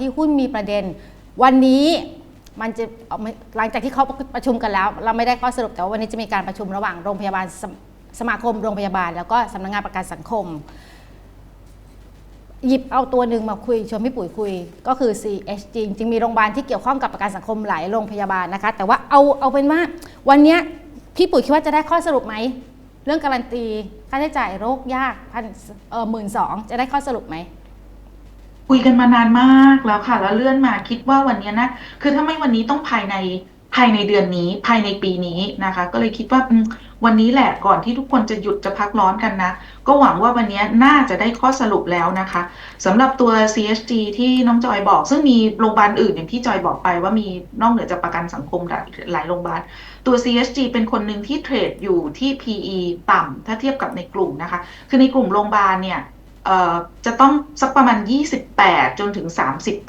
ที่หุ้นมีประเด็น วันนี้มันจะหลังจากที่เขาประชุมกันแล้ว เราไม่ได้ข้อสรุปแต่ว่าวันนี้จะมีการประชุมระหว่างโรงพยาบาลสมสมาคมโรงพยาบาล แล้วก็สำนักงานประกันสังคม หยิบเอาตัวหนึ่งมาคุยชวนพี่ปุ๋ยคุยก็คือ CHG จริงๆมีโรงพยาบาลที่เกี่ยวข้องกับประกันสังคมหลายโรงพยาบาลนะคะ แต่ว่าเอาเอาเป็นว่าวันนี้พี่ปุ๋ยคิดว่าจะได้ข้อสรุปไหมเรื่องการันตีค่าใช้จ่ายโรคยากพันเออหมื่นสองจะได้ข้อสรุปไหม คุยกันมานานมากแล้วค่ะ แล้วเลื่อนมาคิดว่าวันนี้นะคือถ้าไม่วันนี้ต้องภายในภายในเดือนนี้ภายในปีนี้นะคะ ก็เลยคิดว่าวันนี้แหละก่อนที่ทุกคนจะหยุดจะพักร้อนกันนะ ก็หวังว่าวันนี้น่าจะได้ข้อสรุปแล้วนะคะสำหรับตัว CSG ที่น้องจอยบอก ซึ่งมีโรงพยาบาลอื่นอย่างที่จอยบอกไปว่ามีนอกเหนือจากประกันสังคมหลายหลายโรงพยาบาล ตัว CSG เป็นคนหนึ่งที่เทรดอยู่ที่ PE ต่ำถ้าเทียบกับในกลุ่มนะคะ คือในกลุ่มโรงพยาบาลเนี่ย จะต้องสักประมาณ 28 จนถึง 30